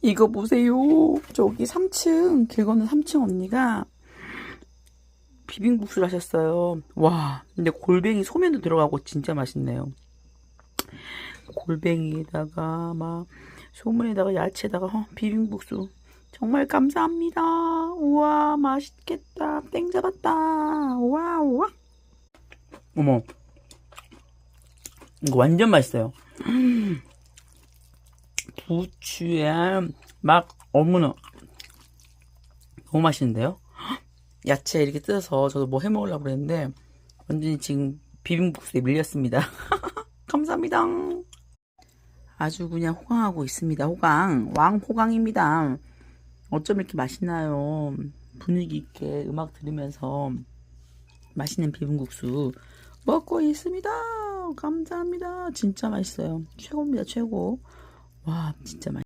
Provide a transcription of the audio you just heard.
이거 보세요. 저기 3층, 길 건너 3층 언니가 비빔국수를 하셨어요. 와, 근데 골뱅이 소면도 들어가고 진짜 맛있네요. 골뱅이에다가 막 소면에다가 야채에다가 어, 비빔국수 정말 감사합니다. 우와 맛있겠다. 땡 잡았다. 와 우와. 어머 이거 완전 맛있어요. 음. 부추에 막 어머나 너무 맛있는데요? 야채 이렇게 뜯어서 저도 뭐 해먹으려고 그랬는데 완전히 지금 비빔국수에 밀렸습니다. 감사합니다. 아주 그냥 호강하고 있습니다. 호강. 왕호강입니다. 어쩜 이렇게 맛있나요? 분위기 있게 음악 들으면서 맛있는 비빔국수 먹고 있습니다. 감사합니다. 진짜 맛있어요. 최고입니다. 최고. 와, 진짜 맛있